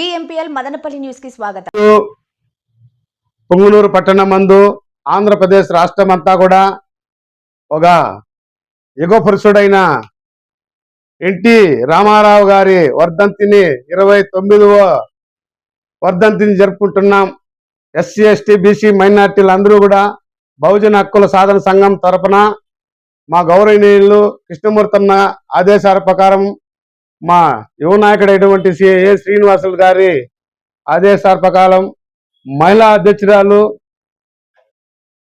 DMPL Madanapalle న్యూస్కి స్వాగతం పొంగునూరు పట్టణం మందు ఆంధ్రప్రదేశ్ రాష్ట్రం అంతా కూడా ఒక యుగ పురుషుడైన ఎన్టీ రామారావు గారి వర్ధంతిని ఇరవై తొమ్మిదవ వర్ధంతిని జరుపుకుంటున్నాం. ఎస్సీ ఎస్టీ బీసీ మైనార్టీలు అందరూ కూడా బహుజన హక్కుల సాధన సంఘం తరపున మా గౌరవనీయులు కృష్ణమూర్తన్న ఆదేశాల ప్రకారం మా యువ నాయకుడైనటువంటి సి ఏ శ్రీనివాసులు గారి ఆదేశాల ప్రకారం మహిళా అధ్యక్షురాలు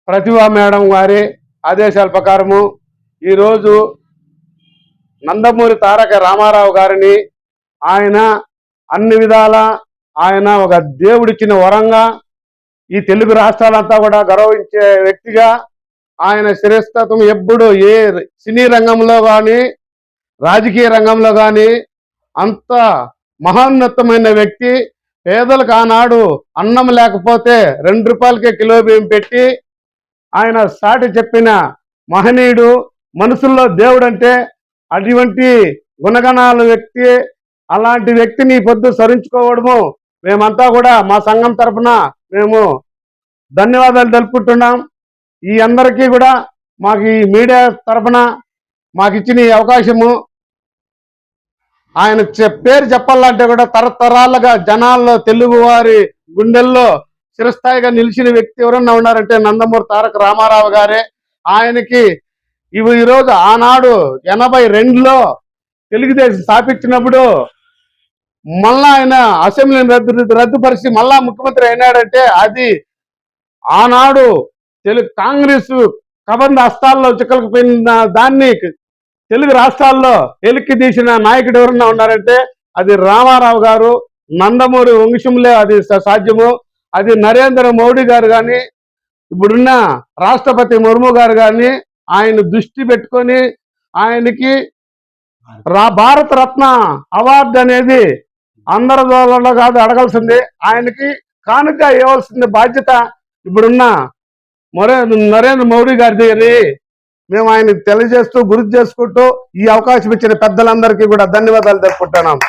ప్రతిభా మేడం గారి ఆదేశాల ప్రకారము ఈరోజు నందమూరి తారక రామారావు గారిని ఆయన అన్ని విధాల ఆయన ఒక దేవుడిచ్చిన వరంగా ఈ తెలుగు రాష్ట్రాలంతా కూడా గౌరవించే వ్యక్తిగా ఆయన శిరస్తత్వం ఎప్పుడు ఏ సినీ రంగంలో కానీ రాజకీయ రంగంలో కానీ అంత మహోన్నతమైన వ్యక్తి. పేదలకు ఆనాడు అన్నం లేకపోతే రెండు రూపాయలకే కిలో బియ్యం పెట్టి ఆయన సాటి చెప్పిన మహనీయుడు మనసుల్లో దేవుడు అంటే అటువంటి గుణగణాల వ్యక్తి అలాంటి వ్యక్తిని పొద్దు స్మరించుకోవడము మేమంతా కూడా మా సంఘం తరఫున మేము ధన్యవాదాలు తెలుపుకుంటున్నాం. ఈ అందరికీ కూడా మాకు ఈ మీడియా తరఫున మాకు ఇచ్చిన ఈ అవకాశము ఆయన పేరు చెప్పాలంటే కూడా తరతరాలుగా జనాల్లో తెలుగువారి గుండెల్లో చిరస్థాయిగా నిలిచిన వ్యక్తి ఎవరన్నా ఉన్నారంటే నందమూరి తారక రామారావు గారే. ఆయనకి ఇవి ఈరోజు ఆనాడు ఎనభై రెండులో తెలుగుదేశం స్థాపించినప్పుడు మళ్ళా ఆయన అసెంబ్లీని రద్దు రద్దుపరిచి మళ్ళా ముఖ్యమంత్రి అయినాడంటే అది ఆనాడు తెలుగు కాంగ్రెస్ కబంధ హస్తాల్లో చిక్కలకపోయిన దాన్ని తెలుగు రాష్ట్రాల్లో ఎలిక్కి తీసిన నాయకుడు ఎవరన్నా ఉన్నారంటే అది రామారావు గారు నందమూరి వంశంలో అది సాధ్యము. అది నరేంద్ర మోడీ గారు కానీ ఇప్పుడున్న రాష్ట్రపతి ముర్ము గారు కానీ ఆయన దృష్టి పెట్టుకొని ఆయనకి రా భారత రత్న అవార్డు అనేది అందరి ద్వారా కాదు అడగాల్సింది. ఆయనకి కానుక ఇవ్వాల్సింది బాధ్యత ఇప్పుడున్న మరే నరేంద్ర మోడీ గారిది అని మేము ఆయనకు తెలియజేస్తూ గుర్తు చేసుకుంటూ ఈ అవకాశం ఇచ్చిన పెద్దలందరికీ కూడా ధన్యవాదాలు తెలుపుకుంటున్నాం.